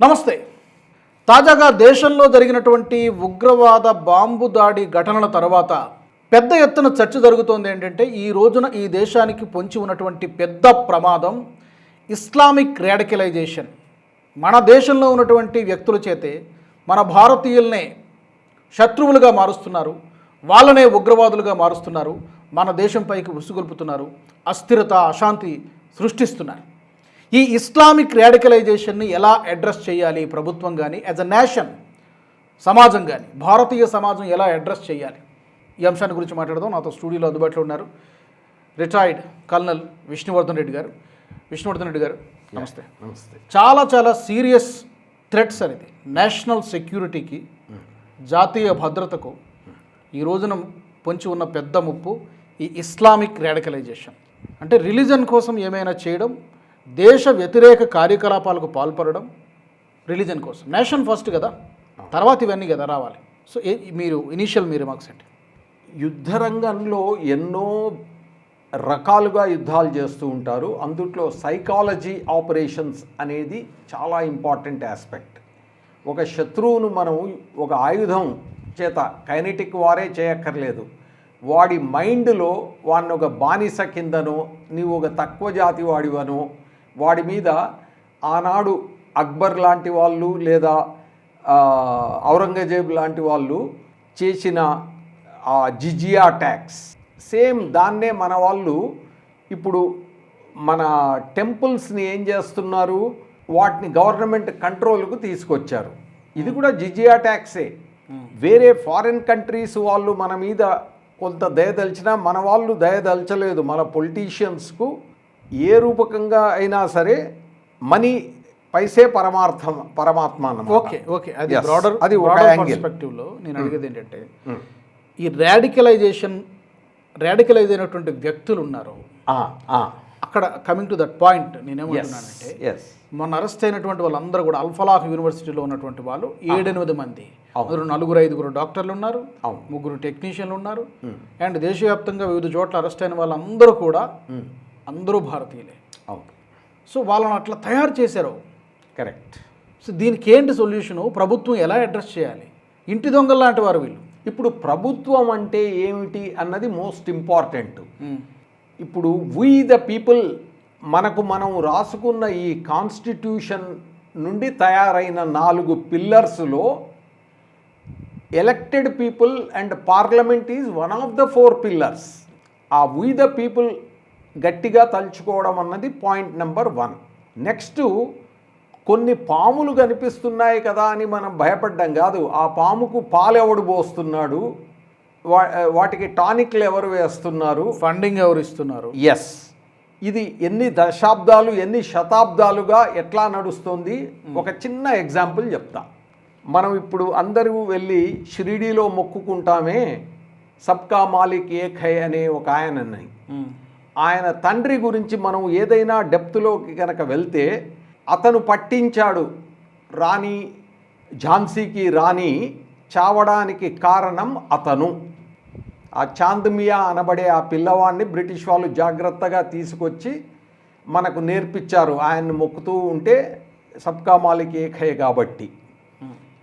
నమస్తే. తాజాగా దేశంలో జరిగినటువంటి ఉగ్రవాద బాంబు దాడి ఘటనల తర్వాత పెద్ద ఎత్తున చర్చ జరుగుతోంది ఏంటంటే ఈ రోజున ఈ దేశానికి పొంచి ఉన్నటువంటి పెద్ద ప్రమాదం ఇస్లామిక్ రాడికలైజేషన్. మన దేశంలో ఉన్నటువంటి వ్యక్తుల చేతే మన భారతీయుల్నే శత్రువులుగా మారుస్తున్నారు వాళ్ళనే ఉగ్రవాదులుగా మారుస్తున్నారు మన దేశంపైకి ఉసుగొల్పుతున్నారు అస్థిరత అశాంతి సృష్టిస్తున్నారు. ఈ ఇస్లామిక్ రాడికలైజేషన్ని ఎలా అడ్రస్ చేయాలి ప్రభుత్వం కానీ యాజ్ అ నేషన్ సమాజం కానీ భారతీయ సమాజం ఎలా అడ్రస్ చేయాలి? ఈ అంశాన్ని గురించి మాట్లాడదాం. నాతో స్టూడియోలో అందుబాటులో ఉన్నారు రిటైర్డ్ కల్నల్ విష్ణువర్ధన్ రెడ్డి గారు. విష్ణువర్ధన్ రెడ్డి గారు నమస్తే. నమస్తే. చాలా చాలా సీరియస్ థ్రెట్స్ అనేది నేషనల్ సెక్యూరిటీకి జాతీయ భద్రతకు ఈ రోజున పొంచి ఉన్న పెద్ద ముప్పు ఈ ఇస్లామిక్ రాడికలైజేషన్. అంటే రిలీజన్ కోసం ఏమైనా చేయడం దేశ వ్యతిరేక కార్యకలాపాలకు పాల్పడడం రిలీజన్ కోసం. నేషన్ ఫస్ట్ కదా? తర్వాత ఇవన్నీ కదా రావాలి. సో మీరు ఇనీషియల్ మీరు మాకు సెంట్ యుద్ధ రంగంలో ఎన్నో రకాలుగా యుద్ధాలు చేస్తూ ఉంటారు. అందుట్లో సైకాలజీ ఆపరేషన్స్ అనేది చాలా ఇంపార్టెంట్ ఆస్పెక్ట్. ఒక శత్రువును మనం ఒక ఆయుధం చేత కైనెటిక్ వారే చేయక్కర్లేదు. వాడి మైండ్లో వాడిని ఒక బానిస కిందనో నీవు ఒక తక్కువ జాతి వాడివనో వాడి మీద ఆనాడు అక్బర్ లాంటి వాళ్ళు లేదా ఔరంగజేబ్ లాంటి వాళ్ళు చేసిన ఆ జిజియా ట్యాక్స్. సేమ్ దాన్నే మన వాళ్ళు ఇప్పుడు మన టెంపుల్స్ని ఏం చేస్తున్నారు? వాటిని గవర్నమెంట్ కంట్రోల్కు తీసుకొచ్చారు. ఇది కూడా జిజియా ట్యాక్సే. వేరే ఫారిన్ కంట్రీస్ వాళ్ళు మన మీద కొంత దయదలిచినా మన వాళ్ళు దయదలచలేదు మన పొలిటీషియన్స్కు ఏ రూపకంగా అయినా సరే మనీ పైసే పరమార్థం పరమాత్మ ఓకే ఓకే అది బ్రాడర్ అది. పర్స్పెక్టివ్లో నేను అడిగేది ఏంటంటే ఈ రాడికలైజేషన్ రాడికలైజ్ అయినటువంటి వ్యక్తులు ఉన్నారు. అక్కడ కమింగ్ టు దట్ పాయింట్ నేనేమంటున్నానంటే. మొన్న అరెస్ట్ అయినటువంటి వాళ్ళందరూ కూడా అల్ఫలాహ్ యూనివర్సిటీలో ఉన్నటువంటి వాళ్ళు ఏడెనిమిది మంది. అందులో నలుగురు ఐదుగురు డాక్టర్లు ఉన్నారు. ముగ్గురు టెక్నీషియన్లు ఉన్నారు అండ్ దేశవ్యాప్తంగా వివిధ చోట్ల అరెస్ట్ అయిన వాళ్ళందరూ కూడా. అందరూ భారతీయులే. అవును. సో వాళ్ళని అట్లా తయారు చేశారు. కరెక్ట్. సో దీనికి ఏంటి సొల్యూషను? ప్రభుత్వం ఎలా అడ్రస్ చేయాలి? ఇంటి దొంగలు లాంటి వారు వీళ్ళు. ఇప్పుడు ప్రభుత్వం అంటే ఏమిటి అన్నది మోస్ట్ ఇంపార్టెంట్. ఇప్పుడు వీ ద పీపుల్ మనకు మనం రాసుకున్న ఈ కాన్స్టిట్యూషన్ నుండి తయారైన నాలుగు పిల్లర్స్లో elected people and parliament is one of the four pillars. ఆ వీ ద పీపుల్ గట్టిగా తలుచుకోవడం అన్నది పాయింట్ నెంబర్ వన్. నెక్స్ట్ కొన్ని పాములు కనిపిస్తున్నాయి కదా అని మనం భయపడ్డం కాదు. ఆ పాముకు పాలెవడు పోస్తున్నాడు? వా వాటికి టానిక్లు ఎవరు వేస్తున్నారు? ఫండింగ్ ఎవరు ఇస్తున్నారు? ఎస్ ఇది ఎన్ని దశాబ్దాలు ఎన్ని శతాబ్దాలుగా ఎట్లా నడుస్తుంది? ఒక చిన్న ఎగ్జాంపుల్ చెప్తా. మనం ఇప్పుడు అందరూ వెళ్ళి షిరిడీలో మొక్కుకుంటామే సబ్కా మాలిక్ ఏక్ హై అనే ఒక ఆయనని. మ్మ్. ఆయన తండ్రి గురించి మనం ఏదైనా డెప్త్లోకి కనుక వెళ్తే అతను పట్టించాడు రాణి ఝాన్సీకి రాణి చావడానికి కారణం అతను. ఆ చాంద్మియా అనబడే ఆ పిల్లవాడిని బ్రిటిష్ వాళ్ళు జాగ్రత్తగా తీసుకొచ్చి మనకు నేర్పించారు. ఆయన్ని మొక్కుతూ ఉంటే సబ్కా మాలిక్ ఏకయ్య కాబట్టి.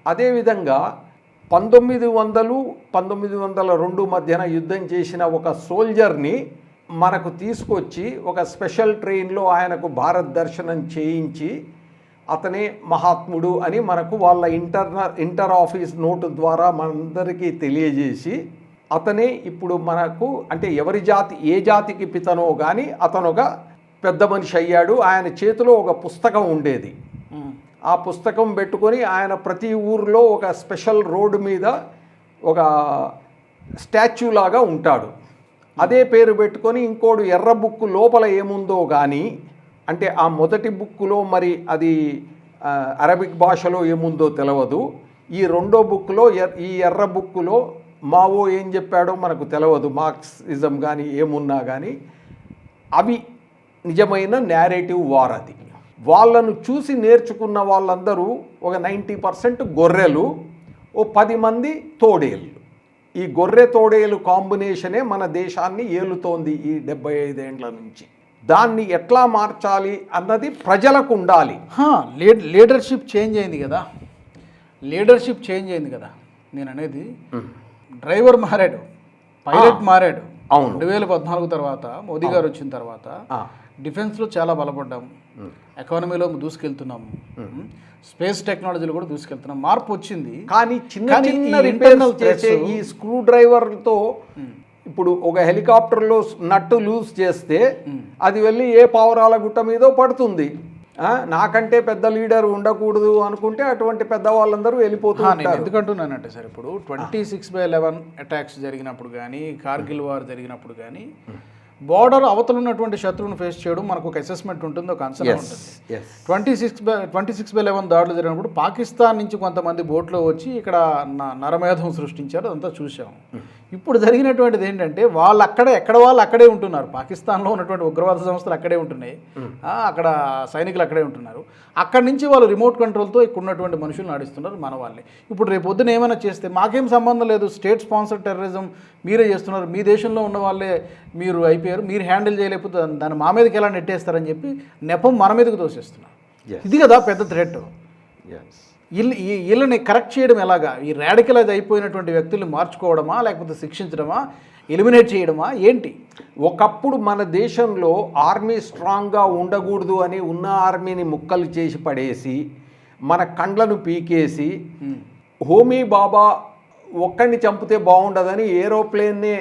అదేవిధంగా పంతొమ్మిది వందలు పంతొమ్మిది వందల రెండు మధ్యన యుద్ధం చేసిన ఒక సోల్జర్ని మనకు తీసుకొచ్చి ఒక స్పెషల్ ట్రైన్లో ఆయనకు భారత్ దర్శనం చేయించి అతనే మహాత్ముడు అని మనకు వాళ్ళ ఇంటర్న ఇంటర్ ఆఫీస్ నోటు ద్వారా మనందరికీ తెలియజేసి అతనే ఇప్పుడు మనకు అంటే ఎవరి జాతి ఏ జాతికి పితనో కానీ అతను ఒక పెద్ద మనిషి అయ్యాడు. ఆయన చేతిలో ఒక పుస్తకం ఉండేది. ఆ పుస్తకం పెట్టుకొని ఆయన ప్రతి ఊర్లో ఒక స్పెషల్ రోడ్డు మీద ఒక స్టాచ్యూ లాగా ఉంటాడు. అదే పేరు పెట్టుకొని ఇంకోడు ఎర్ర బుక్కు లోపల ఏముందో కానీ అంటే ఆ మొదటి బుక్కులో మరి అది అరబిక్ భాషలో ఏముందో తెలియదు ఈ రెండో బుక్లో ఈ ఎర్ర బుక్కులో మావో ఏం చెప్పాడో మనకు తెలియదు మార్క్సిజం కానీ ఏమున్నా కానీ అవి నిజమైన నేరేటివ్ వార్ అది. వాళ్ళను చూసి నేర్చుకున్న వాళ్ళందరూ ఒక నైంటీ పర్సెంట్ గొర్రెలు ఓ పది మంది తోడేళ్ళు. ఈ గొర్రె తోడేలు కాంబినేషనే మన దేశాన్ని ఏలుతోంది ఈ డెబ్బై ఐదేండ్ల నుంచి. దాన్ని ఎట్లా మార్చాలి అన్నది ప్రజలకు ఉండాలి. లీడర్షిప్ చేంజ్ అయింది కదా. లీడర్షిప్ చేంజ్ అయింది కదా. నేను అనేది డ్రైవర్ మారాడు పైలట్ మారాడు. అవును. రెండు వేల పద్నాలుగు తర్వాత మోదీ గారు వచ్చిన తర్వాత డిఫెన్స్లో చాలా బలపడ్డాము ఎకానమీలో దూసుకెళ్తున్నాము. స్పేస్ టెక్నాలజీలో కూడా దూసుకెళ్తున్నాం. మార్పు వచ్చింది. కానీ చిన్న చిన్న రిపేర్స్ internal చేసే ఈ స్క్రూ డ్రైవర్తో ఇప్పుడు ఒక హెలికాప్టర్లో నట్టు లూజ్ చేస్తే అది వెళ్ళి ఏ పావురాల గుట్ట మీదో పడుతుంది. నాకంటే పెద్ద లీడర్ ఉండకూడదు అనుకుంటే అటువంటి పెద్ద వాళ్ళందరూ వెళ్ళిపోతూ ఆ, నేను ఉంటారు. ఎందుకంటున్నానంటే సార్ ఇప్పుడు twenty six by eleven attacks జరిగినప్పుడు కానీ కార్గిల్ వార్ జరిగినప్పుడు కానీ బార్డర్ అవతల ఉన్నటువంటి శత్రువును ఫేస్ చేయడం మనకు ఒక అసెస్మెంట్ ఉంటుంది ఒక అంచనా ఉంటుంది. Yes twenty six by twenty six by eleven దాడులు జరిగినప్పుడు పాకిస్తాన్ నుంచి కొంతమంది బోట్లో వచ్చి ఇక్కడ నరమేధం సృష్టించారు అదంతా చూసాం ఇప్పుడు జరిగినటువంటిది ఏంటంటే వాళ్ళు అక్కడ ఎక్కడ వాళ్ళు అక్కడే ఉంటున్నారు. పాకిస్తాన్లో ఉన్నటువంటి ఉగ్రవాద సంస్థలు అక్కడే ఉంటున్నాయి. అక్కడ సైనికులు అక్కడే ఉంటున్నారు. అక్కడి నుంచి వాళ్ళు రిమోట్ కంట్రోల్తో ఇక్కడ ఉన్నటువంటి మనుషులు నడుస్తున్నారు మన వాళ్ళే. ఇప్పుడు రేపు పొద్దున ఏమైనా చేస్తే మాకేం సంబంధం లేదు. స్టేట్ స్పాన్సర్ టెర్రరిజం మీరే చేస్తున్నారు. మీ దేశంలో ఉన్న వాళ్ళే మీరు అయిపోయారు. మీరు హ్యాండిల్ చేయలేకపోతే దాన్ని- మా మీదకి ఎలా నెట్టేస్తారని చెప్పి నెపం మన మీదకి తోసేస్తున్నారు. ఇది కదా పెద్ద థ్రెట్ ఎస్ వీళ్ళు ఈ- వీళ్ళని కరెక్ట్ చేయడం ఎలాగా? ఈ రాడికలైజ్ అయిపోయినటువంటి వ్యక్తుల్ని మార్చుకోవడమా లేకపోతే శిక్షించడమా ఎలిమినేట్ చేయడమా? ఏంటి? ఒకప్పుడు మన దేశంలో ఆర్మీ స్ట్రాంగ్గా ఉండకూడదు అని ఉన్న ఆర్మీని ముక్కలు చేసి పడేసి మన కండ్లను పీకేసి హోమీ బాబా ఒక్కడిని చంపితే బాగుండదని ఏరోప్లేన్నే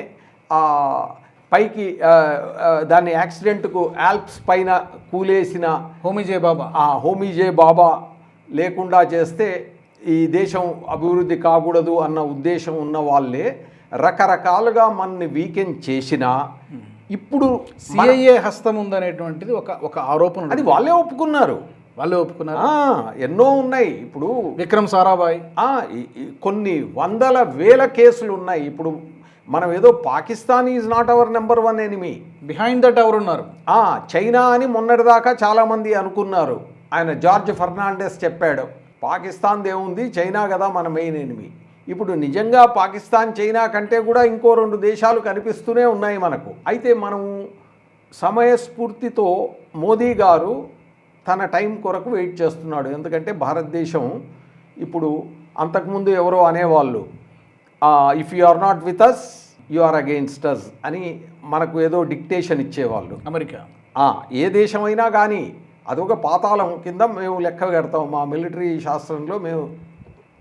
పైకి దాన్ని యాక్సిడెంట్కు ఆల్ప్స్ పైన కూలేసిన హోమిజే బాబా. ఆ హోమీజే బాబా లేకుండా చేస్తే ఈ దేశం అభివృద్ధి కాకూడదు అన్న ఉద్దేశం ఉన్న వాళ్ళే రకరకాలుగా మనని వీకెండ్ చేసినా ఇప్పుడు సిఐఏ హస్తం ఉందనేటువంటిది ఒక ఒక ఆరోపణ. అది వాళ్ళే ఒప్పుకున్నారు. వాళ్ళే ఒప్పుకున్నారు? ఎన్నో ఉన్నాయి. ఇప్పుడు విక్రమ్ సారాభాయ్? కొన్ని వందల వేల కేసులు ఉన్నాయి. ఇప్పుడు మనం ఏదో Pakistan is not our number one enemy behind that ఎవరు ఉన్నారు. ఆ, చైనా అని మొన్నటిదాకా చాలామంది అనుకున్నారు. ఆయన జార్జ్ ఫెర్నాండెస్ చెప్పాడు పాకిస్తాన్ దేవుంది చైనా కదా మన మెయిన్ ఎనిమి ఇప్పుడు నిజంగా పాకిస్తాన్ చైనా కంటే కూడా ఇంకో రెండు దేశాలు కనిపిస్తూనే ఉన్నాయి మనకు. అయితే మనము సమయస్ఫూర్తితో మోదీ గారు తన టైం కొరకు వెయిట్ చేస్తున్నాడు. ఎందుకంటే భారతదేశం ఇప్పుడు అంతకుముందు ఎవరో అనేవాళ్ళు if you are not with us you are against us అని మనకు ఏదో డిక్టేషన్ ఇచ్చేవాళ్ళు. అమెరికా. ఏ దేశమైనా కానీ అదొక పాతాళం కింద మేము లెక్క కడతాం. మా మిలిటరీ శాస్త్రంలో మేము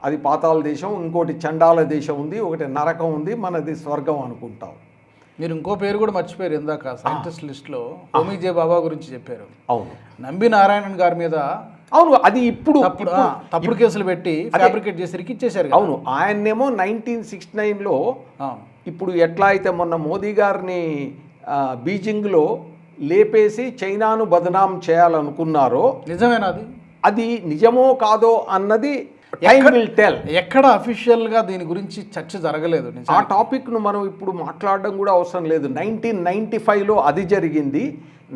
అది పాతాళ దేశం ఇంకోటి చండాల దేశం ఉంది ఒకటి నరకం ఉంది మనది స్వర్గం అనుకుంటాం. మీరు ఇంకో పేరు కూడా మర్చిపోయారు ఇందాక సైంటిస్ట్ లిస్ట్లో హోమిజే బాబా గురించి చెప్పారు. అవును. నంబి నారాయణన్ గారి మీద అవును అది ఇప్పుడు తప్పుడు కేసులు పెట్టి ఫ్యాబ్రికేట్ చేసి ఇరికిచ్చేశారు కదా. అవును ఆయన్నేమో నైన్టీన్ సిక్స్టీ నైన్లో ఇప్పుడు ఎట్లా అయితే మొన్న మోదీ గారిని బీజింగ్లో లేపేసి చైనాను బదనాం చేయాలనుకున్నారో నిజమేనా అది? అది నిజమో కాదో అన్నది టెల్ ఎక్కడ అఫీషియల్గా దీని గురించి చర్చ జరగలేదు ఆ. టాపిక్ను మనం ఇప్పుడు మాట్లాడడం కూడా అవసరం లేదు. నైన్టీన్ నైంటీ ఫైవ్లో అది జరిగింది.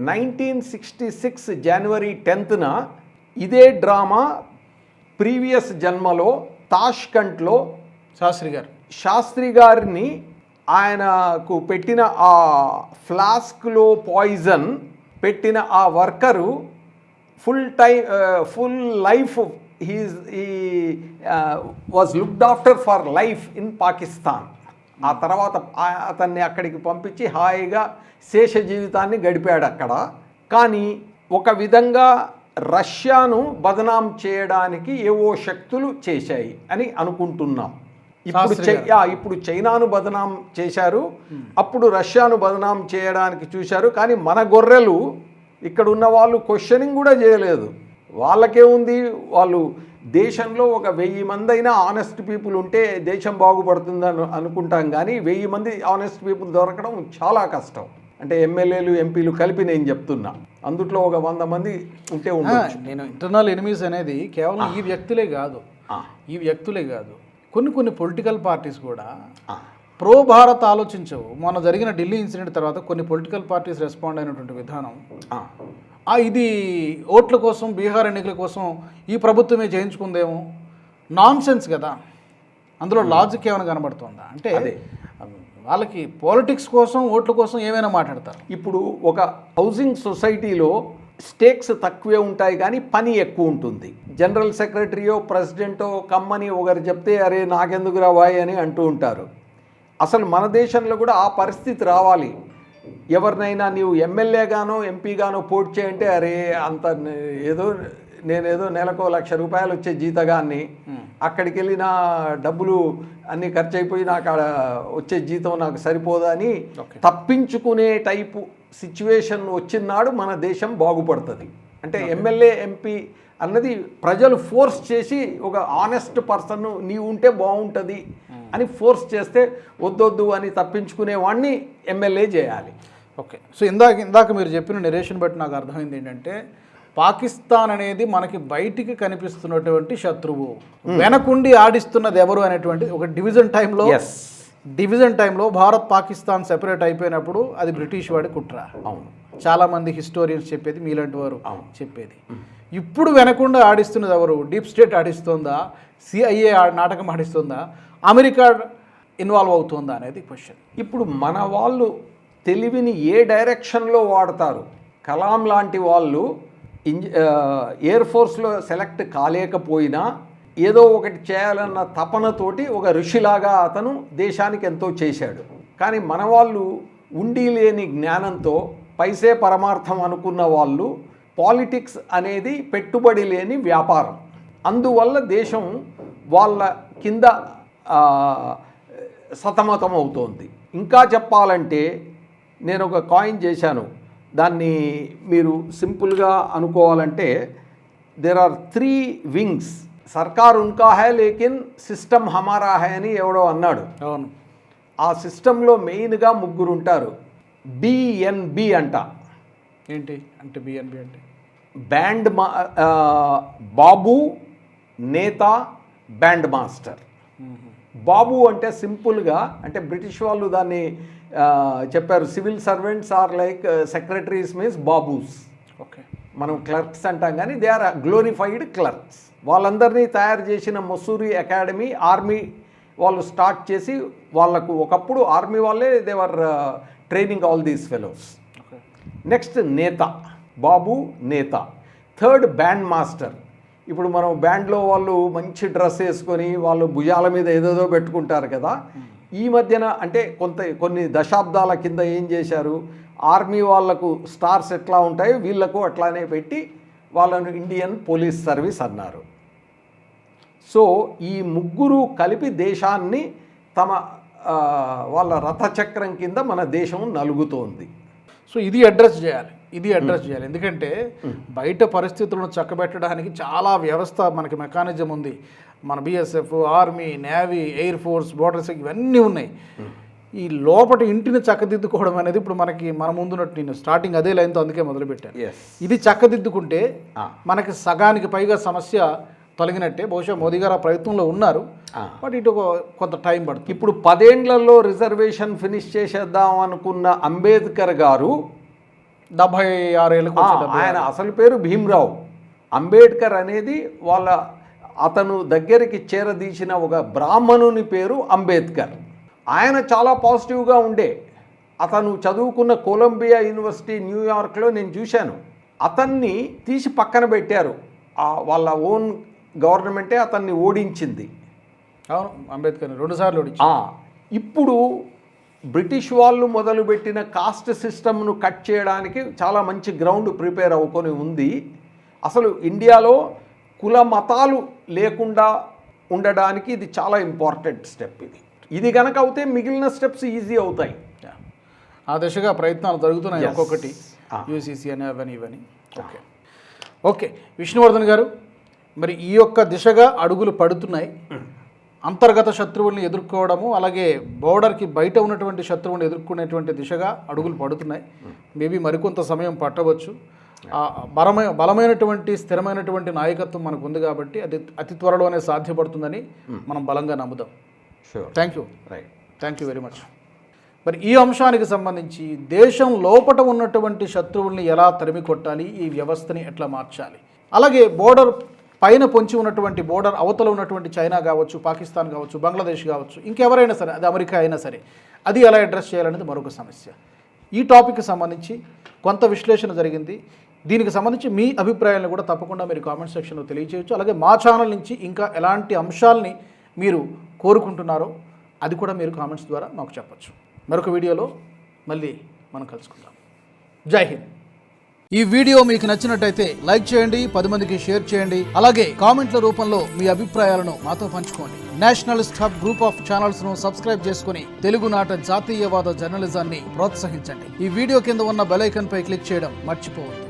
నైన్టీన్ సిక్స్టీ సిక్స్ జనవరి టెన్త్న ఇదే డ్రామా ప్రీవియస్ జన్మలో తాష్కంట్లో శాస్త్రి గారు. శాస్త్రి గారిని ఆయనకు పెట్టిన ఆ ఫ్లాస్క్లో పాయిజన్ పెట్టిన ఆ worker full time full life he's he was looked after for life in Pakistan. ఆ తర్వాత అతన్ని అక్కడికి పంపించి హాయిగా శేష జీవితాన్ని గడిపాడు అక్కడ. కానీ ఒక విధంగా రష్యాను బదనాం చేయడానికి ఏవో శక్తులు చేశాయి అని అనుకుంటున్నాం. ఇప్పుడు ఇప్పుడు చైనాను బదనాం చేశారు. అప్పుడు రష్యాను బదనాం చేయడానికి చూశారు. కానీ మన గొర్రెలు ఇక్కడ ఉన్న వాళ్ళు క్వశ్చనింగ్ కూడా చేయలేదు. వాళ్ళకే ఉంది వాళ్ళు దేశంలో ఒక వెయ్యి మంది అయినా ఆనెస్ట్ పీపుల్ ఉంటే దేశం బాగుపడుతుందని అనుకుంటాం కానీ వెయ్యి మంది ఆనెస్ట్ పీపుల్ దొరకడం చాలా కష్టం. అంటే ఎమ్మెల్యేలు ఎంపీలు కలిపి నేను చెప్తున్నా. అందుట్లో ఒక వంద మంది ఉంటే ఉండొచ్చు. నేను ఇంటర్నల్ ఎనిమీస్ అనేది కేవలం ఈ వ్యక్తులే కాదు. ఈ వ్యక్తులే కాదు. కొన్ని కొన్ని పొలిటికల్ పార్టీస్ కూడా ప్రో భారత్ ఆలోచించవు. మొన్న జరిగిన ఢిల్లీ ఇన్సిడెంట్ తర్వాత కొన్ని పొలిటికల్ పార్టీస్ రెస్పాండ్ అయినటువంటి విధానం. ఇది ఓట్ల కోసం బీహార్ ఎన్నికల కోసం ఈ ప్రభుత్వమే చేయించుకుందేమో నాన్ సెన్స్ కదా. అందులో లాజిక్ ఏమైనా కనబడుతుందా? అంటే అదే. వాళ్ళకి పాలిటిక్స్ కోసం ఓట్ల కోసం ఏమైనా మాట్లాడతారు? ఇప్పుడు ఒక హౌసింగ్ సొసైటీలో స్టేక్స్ తక్కువే ఉంటాయి కానీ పని ఎక్కువ ఉంటుంది. జనరల్ సెక్రటరీయో ప్రెసిడెంటో కమ్మని ఒకరు చెప్తే అరే నాకెందుకు రావాయి అని అంటూ ఉంటారు. అసలు మన దేశంలో కూడా ఆ పరిస్థితి రావాలి. ఎవరినైనా నీవు ఎమ్మెల్యేగానో ఎంపీగానో పోటీ చేయంటే అరే అంత ఏదో నేనేదో నెలకు లక్ష రూపాయలు వచ్చే జీతగాన్ని అక్కడికి వెళ్ళి నా డబ్బులు అన్నీ ఖర్చు అయిపోయి నాకు వచ్చే జీతం నాకు సరిపోదా అని Okay. తప్పించుకునే టైపు సిచ్యువేషన్ వచ్చినాడు మన దేశం బాగుపడుతుంది. అంటే ఎమ్మెల్యే ఎంపీ అన్నది ప్రజలు ఫోర్స్ చేసి ఒక ఆనెస్ట్ పర్సన్ నీవు ఉంటే బాగుంటుంది అని ఫోర్స్ చేస్తే వద్దొద్దు అని తప్పించుకునే వాడిని ఎమ్మెల్యే చేయాలి. ఓకే సో ఇందాక ఇందాక మీరు చెప్పిన నెరేషన్ బట్టి నాకు అర్థమైంది ఏంటంటే పాకిస్తాన్ అనేది మనకి బయటికి కనిపిస్తున్నటువంటి శత్రువు. వెనకుండి ఆడిస్తున్నది ఎవరు అనేటువంటి ఒక డివిజన్ టైంలో ఎస్ డివిజన్ టైంలో భారత్ పాకిస్తాన్ సెపరేట్ అయిపోయినప్పుడు అది బ్రిటిష్ వాడి కుట్ర. అవును. చాలామంది హిస్టోరియన్స్ చెప్పేది మీలాంటి వారు అవును. చెప్పేది. ఇప్పుడు వెనకుండా ఆడిస్తున్నది ఎవరు? Deep state ఆడిస్తుందా? సిఐఏ నాటకం ఆడిస్తుందా? అమెరికా ఇన్వాల్వ్ అవుతుందా అనేది క్వశ్చన్. ఇప్పుడు మన వాళ్ళు తెలివిని ఏ డైరెక్షన్లో వాడతారు? కలాం లాంటి వాళ్ళు ఇంజ ఎయిర్ ఫోర్స్లో సెలెక్ట్ కాలేకపోయినా ఏదో ఒకటి చేయాలన్న తపనతోటి ఒక ఋషిలాగా అతను దేశానికి ఎంతో చేశాడు. కానీ మన వాళ్ళు ఉండి లేని జ్ఞానంతో పైసే పరమార్థం అనుకున్న వాళ్ళు పాలిటిక్స్ అనేది పెట్టుబడి లేని వ్యాపారం. అందువల్ల దేశం వాళ్ళ కింద సతమతం అవుతోంది. ఇంకా చెప్పాలంటే నేను ఒక కాయిన్ చేశాను. దాన్ని మీరు సింపుల్గా అనుకోవాలంటే దెర్ ఆర్ త్రీ వింగ్స్ సర్కార్ ఉన్కా హై లేకిన్ సిస్టమ్ హమారా హై అని ఎవడో అన్నాడు. అవును. ఆ సిస్టంలో మెయిన్గా ముగ్గురు ఉంటారు బిఎన్బి అంట. ఏంటి? అంటే బిఎన్బి అంటే? బ్యాండ్ మా బాబు నేత బ్యాండ్ మాస్టర్. బాబు అంటే సింపుల్గా అంటే బ్రిటిష్ వాళ్ళు దాన్ని చెప్పారు civil servants are like secretaries means babus. Okay. మనం క్లర్క్స్ అంటాం కానీ దే ఆర్ గ్లోరిఫైడ్ క్లర్క్స్. వాళ్ళందరినీ తయారు చేసిన మసూరి అకాడమీ ఆర్మీ వాళ్ళు స్టార్ట్ చేసి వాళ్ళకు ఒకప్పుడు ఆర్మీ వాళ్ళే they were training all these fellows next నేత. బాబు నేత. థర్డ్ బ్యాండ్ మాస్టర్ ఇప్పుడు మనం బ్యాండ్లో వాళ్ళు మంచి డ్రెస్ వేసుకొని వాళ్ళు భుజాల మీద ఏదేదో పెట్టుకుంటారు కదా. ఈ మధ్యన అంటే కొంత కొన్ని దశాబ్దాల కింద ఏం చేశారు? ఆర్మీ వాళ్ళకు స్టార్స్ ఎట్లా ఉంటాయో వీళ్ళకు అట్లానే పెట్టి వాళ్ళను ఇండియన్ పోలీస్ సర్వీస్ అన్నారు. సో ఈ ముగ్గురు కలిపి దేశాన్ని తమ వాళ్ళ రథచక్రం కింద మన దేశం నలుగుతోంది. సో ఇది అడ్రస్ చేయాలి. ఇది అడ్రస్ చేయాలి. ఎందుకంటే బయట పరిస్థితులను చక్కబెట్టడానికి చాలా వ్యవస్థ మనకి మెకానిజం ఉంది. మన BSF army navy air force borders ఇవన్నీ ఉన్నాయి. ఈ లోపటి ఇంటిని చక్కదిద్దుకోవడం అనేది ఇప్పుడు మనకి మన ముందున్నట్టు నేను స్టార్టింగ్ అదే లైన్తో అందుకే మొదలుపెట్టాను. ఇది చక్కదిద్దుకుంటే. మనకి సగానికి పైగా సమస్య తొలగినట్టే. బహుశా మోదీ గారు ఆ ప్రయత్నంలో ఉన్నారు. బట్ ఇటు ఒక కొంత టైం పడుతుంది. ఇప్పుడు పదేండ్లలో రిజర్వేషన్ ఫినిష్ చేసేద్దాం అనుకున్న అంబేద్కర్ గారు డెబ్బై ఆరేళ్ళకి ఆయన అసలు పేరు భీమ్రావ్. అంబేద్కర్ అనేది వాళ్ళ అతను దగ్గరికి చేరదీసిన ఒక బ్రాహ్మణుని పేరు అంబేద్కర్. ఆయన చాలా పాజిటివ్గా ఉండే. అతను చదువుకున్న కొలంబియా యూనివర్సిటీ న్యూయార్క్లో నేను చూశాను. అతన్ని తీసి పక్కన పెట్టారు. వాళ్ళ ఓన్ గవర్నమెంటే అతన్ని ఓడించింది. అవును అంబేద్కర్ రెండు సార్లు ఓడించి ఇప్పుడు బ్రిటిష్ వాళ్ళు మొదలుపెట్టిన కాస్ట్ సిస్టమ్ను కట్ చేయడానికి చాలా మంచి గ్రౌండ్ ప్రిపేర్ అవుకొని ఉంది. అసలు ఇండియాలో కుల మతాలు లేకుండా ఉండడానికి ఇది చాలా ఇంపార్టెంట్ స్టెప్ ఇది. ఇది కనుక అవుతే మిగిలిన స్టెప్స్ ఈజీ అవుతాయి. ఆ దిశగా ప్రయత్నాలు జరుగుతున్నాయి. ఒక్కొక్కటి. యూసీసీ అని అవని ఇవని. ఓకే. ఓకే. విష్ణువర్ధన్ గారు మరి ఈ యొక్క దిశగా అడుగులు పడుతున్నాయి. అంతర్గత శత్రువుల్ని ఎదుర్కోవడము అలాగే బోర్డర్కి బయట ఉన్నటువంటి శత్రువుని ఎదుర్కొనేటువంటి దిశగా అడుగులు పడుతున్నాయి. మేబీ మరికొంత సమయం పట్టవచ్చు. బలమైన బలమైనటువంటి స్థిరమైనటువంటి నాయకత్వం మనకు ఉంది కాబట్టి అది అతి త్వరలోనే సాధ్యపడుతుందని మనం బలంగా నమ్ముదాం. Sure thank you right thank you very much మరి ఈ అంశానికి సంబంధించి దేశం లోపట ఉన్నటువంటి శత్రువుల్ని ఎలా తరిమి కొట్టాలి? ఈ వ్యవస్థని ఎట్లా మార్చాలి? అలాగే బోర్డర్ పైన పొంచి ఉన్నటువంటి బోర్డర్ అవతల ఉన్నటువంటి చైనా కావచ్చు పాకిస్తాన్ కావచ్చు బంగ్లాదేశ్ కావచ్చు ఇంకెవరైనా సరే అది అమెరికా అయినా సరే అది ఎలా అడ్రస్ చేయాలనేది మరొక సమస్య. ఈ టాపిక్కి సంబంధించి కొంత విశ్లేషణ జరిగింది. దీనికి సంబంధించి మీ అభిప్రాయాలను కూడా తప్పకుండా మీరు కామెంట్ సెక్షన్లో తెలియచేయచ్చు. అలాగే మా ఛానల్ నుంచి ఇంకా ఎలాంటి అంశాలని మీరు కోరుకుంటున్నారో అది కూడా మీరు కామెంట్స్ ద్వారా మాకు చెప్పచ్చు. మరొక వీడియోలో మళ్ళీ మనం కలుసుకుందాం. జై హింద్. ఈ వీడియో మీకు నచ్చినట్టయితే లైక్ చేయండి పది మందికి షేర్ చేయండి అలాగే కామెంట్ల రూపంలో మీ అభిప్రాయాలను మాతో పంచుకోండి. నేషనలిస్ట్ హబ్ గ్రూప్ ఆఫ్ ఛానల్స్ను సబ్స్క్రైబ్ చేసుకుని తెలుగునాట జాతీయవాద జర్నలిజాన్ని ప్రోత్సహించండి. ఈ వీడియో కింద ఉన్న బెలైకన్ పై క్లిక్ చేయడం మర్చిపోవద్దు.